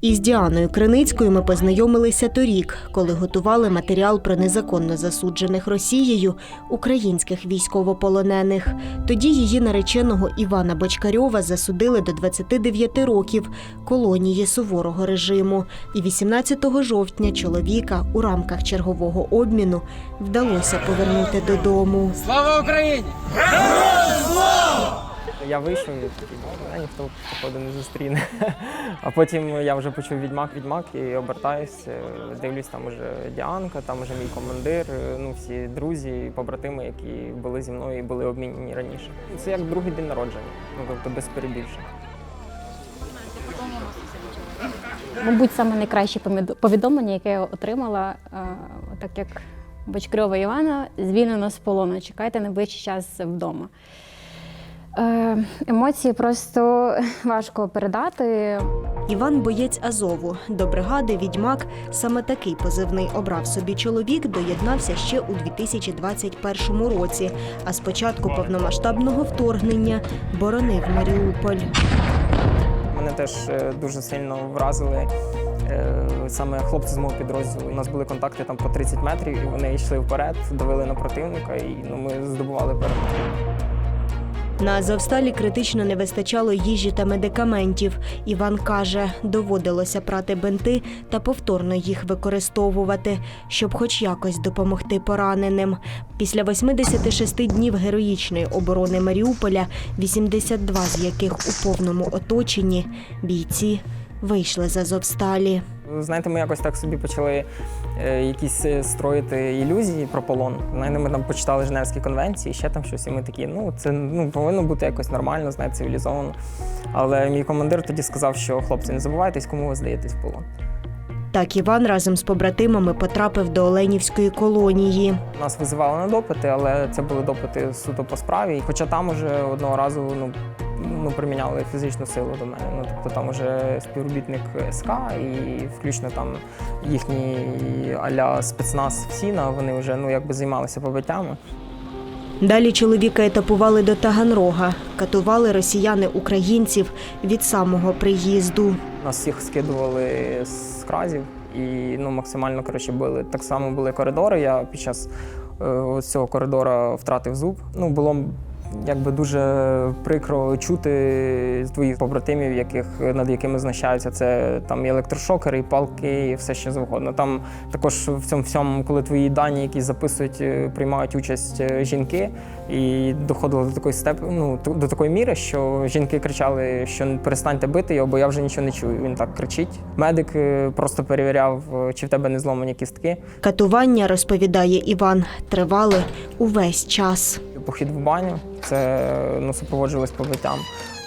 Із Діаною Криницькою ми познайомилися торік, коли готували матеріал про незаконно засуджених Росією українських військовополонених. Тоді її нареченого Івана Бочкарьова засудили до 29 років колонії суворого режиму. І 18 жовтня чоловіка у рамках чергового обміну вдалося повернути додому. Слава Україні! Я вийшов і такий, а ніхто походу не зустріне. А потім я вже почув відьмак, відьмак і обертаюсь, е, дивлюсь, там уже Діанка, там уже мій командир, е, ну всі друзі, побратими, які були зі мною і були обмінені раніше. Це як другий день народження, ну тобто без перебільшень. Мабуть, саме найкраще повідомлення, яке я отримала, е, так як Бочкарьова Івана звільнено з полону. Чекайте найближчий час вдома. Е, Емоції просто важко передати. Іван боєць Азову. До бригади Відьмак саме такий позивний обрав собі чоловік, доєднався ще у 2021 році. А з початку повномасштабного вторгнення боронив Маріуполь. Мене теж е, дуже сильно вразили е, саме хлопці з мого підрозділу. У нас були контакти там по 30 метрів, і вони йшли вперед, давили на противника, і ну, ми здобували перемогу. На Азовсталі критично не вистачало їжі та медикаментів. Іван каже, доводилося прати бинти та повторно їх використовувати, щоб хоч якось допомогти пораненим. Після 86 днів героїчної оборони Маріуполя, 82 з яких у повному оточенні, бійці вийшли з Азовсталі. Знаєте, ми якось так собі почали е, якісь е, строїти ілюзії про полон. Знаєте, ми там почитали Женевські конвенції, ще там щось, і ми такі, ну це ну повинно бути якось нормально, знаєте, цивілізовано. Але мій командир тоді сказав, що хлопці, не забувайтесь, кому ви здаєтесь в полон. Так Іван разом з побратимами потрапив до Оленівської колонії. Нас визивали на допити, але це були допити суто по справі. Хоча там уже одного разу ну, ну, приміняли фізичну силу до мене. Ну, тобто там уже співробітник СК і включно там їхній аля спецназ ФСІНа, вони вже ну, якби займалися побиттями. Далі чоловіка етапували до Таганрога, катували росіяни українців від самого приїзду. Нас всіх скидували з кразів і ну, максимально коротше, били. Так само були коридори. Я під час е, ось цього коридора втратив зуб. Ну, було якби дуже прикро чути твоїх побратимів, яких, над якими знущаються. Це там і електрошокери, і палки, і все що завгодно. Там також в цьому всьому, коли твої дані, які записують, е, приймають участь е, жінки, і доходило до такої степ... ну, до такої міри, що жінки кричали, що перестаньте бити його, бо я вже нічого не чую. Він так кричить. Медик е, просто перевіряв, чи в тебе не зломані кістки. Катування, розповідає Іван, тривали увесь час. Похід в баню це ну, супроводжувалось побиттям.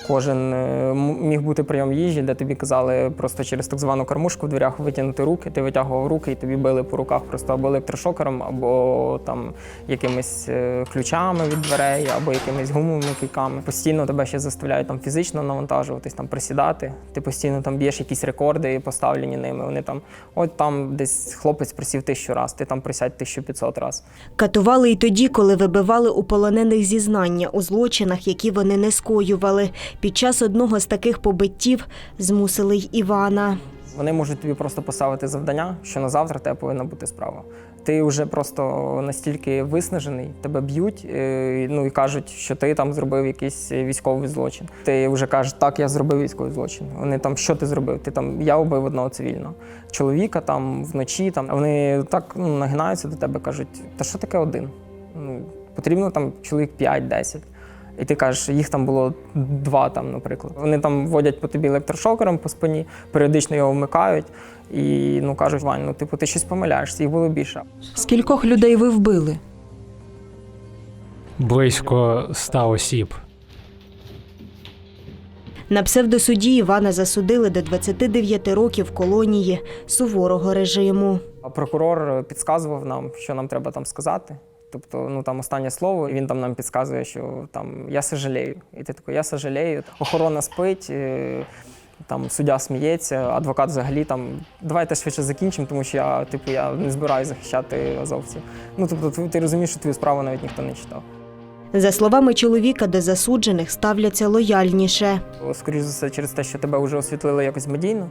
Кожен е, міг бути прийом їжі, де тобі казали просто через так звану кормушку в дверях витягнути руки. Ти витягував руки і тобі били по руках просто або електрошокером, або там якимись е, ключами від дверей, або якимись гумовими кійками. Постійно тебе ще заставляють там фізично навантажуватись, там присідати. Ти постійно там б'єш якісь рекорди, поставлені ними. Вони там, от там десь хлопець присів тисячу раз, ти там присядь 1500 раз. Катували й тоді, коли вибивали у полонених зізнання у злочинах, які вони не скоювали. Під час одного з таких побиттів змусили й Івана. Вони можуть тобі просто поставити завдання, що на завтра тебе повинна бути справа. Ти вже просто настільки виснажений, тебе б'ють, е, ну і кажуть, що ти там зробив якийсь військовий злочин. Ти вже кажеш, так, я зробив військовий злочин. Вони там, що ти зробив? Ти там я убив одного цивільного чоловіка там вночі. Там вони так ну, нагинаються до тебе, кажуть, та що таке один? Ну потрібно там чоловік 5-10. І ти кажеш, їх там було два, там, наприклад. Вони там водять по тобі електрошокером по спині, періодично його вмикають і ну кажуть, Вань, ну типу, ти щось помиляєшся, їх було більше. Скількох людей ви вбили? близько ста осіб. На псевдосуді Івана засудили до 29 років колонії суворого режиму. А прокурор підказував нам, що нам треба там сказати. Тобто, ну там останнє слово, і він там нам підказує, що там я сожалею. І ти такий, я сожалею. Охорона спить, е, там суддя сміється, адвокат взагалі там давайте швидше закінчимо, тому що я, типу, я не збираюся захищати азовців. Ну тобто, ти, ти розумієш, що твою справу навіть ніхто не читав. За словами чоловіка, до засуджених ставляться лояльніше. Скоріше за все, через те, що тебе вже освітлили якось медійно.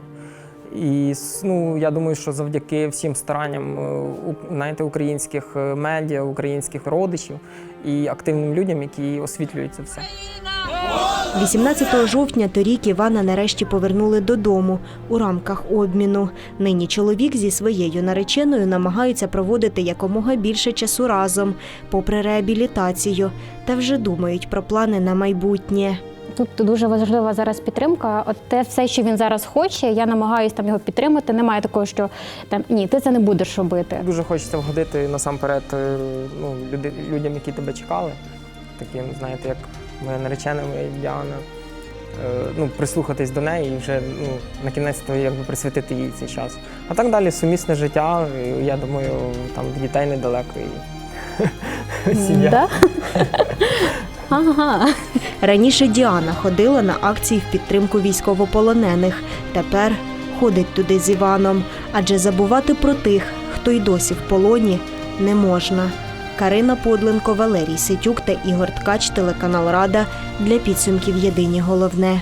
І ну, я думаю, що завдяки всім старанням е, знаєте, українських е, медіа, українських родичів і активним людям, які освітлюють це все. 18 жовтня торік Івана нарешті повернули додому у рамках обміну. Нині чоловік зі своєю нареченою намагаються проводити якомога більше часу разом, попри реабілітацію, та вже думають про плани на майбутнє. Тут дуже важлива зараз підтримка. От те все, що він зараз хоче, я намагаюся там його підтримати. Немає такого, що там ні, ти це не будеш робити. Дуже хочеться вгодити насамперед е, ну, люди, людям, які тебе чекали. Таким, знаєте, як моя наречена, моя Діана. Е, Ну, прислухатись до неї і вже ну, на кінець якби присвятити їй цей час. А так далі сумісне життя. Я думаю, там дітей недалеко і сім'я. Ага. Раніше Діана ходила на акції в підтримку військовополонених. Тепер ходить туди з Іваном, адже забувати про тих, хто й досі в полоні, не можна. Карина Подленко, Валерій Ситюк та Ігор Ткач, телеканал Рада для підсумків Єдині головне.